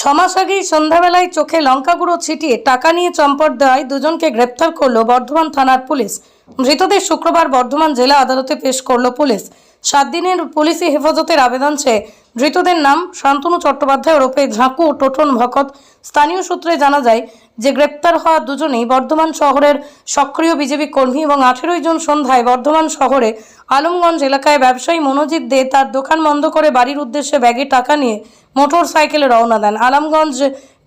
ছমাস আগেই সন্ধ্যাবেলায় চোখে লঙ্কা গুঁড়ো ছিটিয়ে টাকা নিয়ে চম্পট দেওয়ায় দুজনকে গ্রেপ্তার করল বর্ধমান থানার পুলিশ। মৃতদের শুক্রবার বর্ধমান জেলা আদালতে পেশ করল পুলিশ। সাত দিনের পুলিশি হেফাজতের আবেদন চেয়ে ধৃতদের নাম শান্তনু চট্টোপাধ্যায় ওরফে ঝাঁকু টোটন ভকত। স্থানীয় সূত্রে জানা যায় যে গ্রেপ্তার হওয়া দুজনেই বর্ধমান শহরের সক্রিয় বিজেপি কর্মী এবং আঠেরোই জুন সন্ধ্যায় বর্ধমান শহরে আলমগঞ্জ এলাকায় ব্যবসায়ী মনোজিৎ দে তার দোকান বন্ধ করে বাড়ির উদ্দেশ্যে ব্যাগে টাকা নিয়ে মোটর সাইকেলে রওনা দেন। আলমগঞ্জ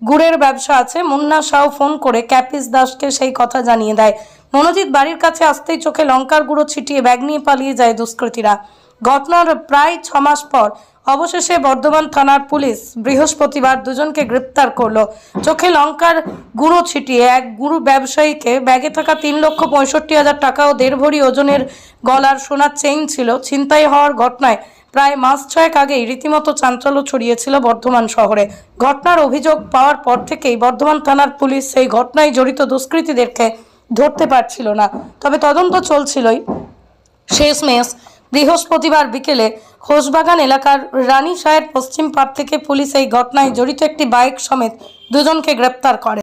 গুড়ের ব্যবসা আছে। মুন্না সাউ ফোন করে ক্যাপিস দাসকে সেই কথা জানিয়ে দেয়। মনোজিৎ বাড়ির কাছে আসতেই চোখে লঙ্কার গুঁড়ো ছিটিয়ে ব্যাগ নিয়ে পালিয়ে যায় দুষ্কৃতীরা। ঘটনার প্রায় ছ মাস পর অবশেষে বর্ধমান থানার পুলিশ বৃহস্পতিবার দুজনকে গ্রেপ্তার করল। চোখে লঙ্কার গুঁড়ো ছিটিয়ে এক গুরু ব্যবসায়ীকে ব্যাগে থাকা তিন লক্ষ পঁয়ষট্টি হাজার টাকা ও দেড় ভরি ওজনের গলার সোনার চেইন ছিল ছিনতাই হওয়ার ঘটনায় প্রায় মাস ছয়েক আগেই রীতিমতো চাঞ্চল্য ছড়িয়েছিল বর্ধমান শহরে। ঘটনার অভিযোগ পাওয়ার পর থেকেই বর্ধমান থানার পুলিশ সেই ঘটনায় জড়িত দুষ্কৃতীদেরকে ধরতে পারছিল না। তবে তদন্ত চলছিলই। শেষমেশ বৃহস্পতিবার বিকেলে হোসবাগান এলাকার রানী সাহের পশ্চিম পাড় থেকে পুলিশ এই ঘটনায় জড়িত একটি বাইক সমেত দুজনকে গ্রেপ্তার করে।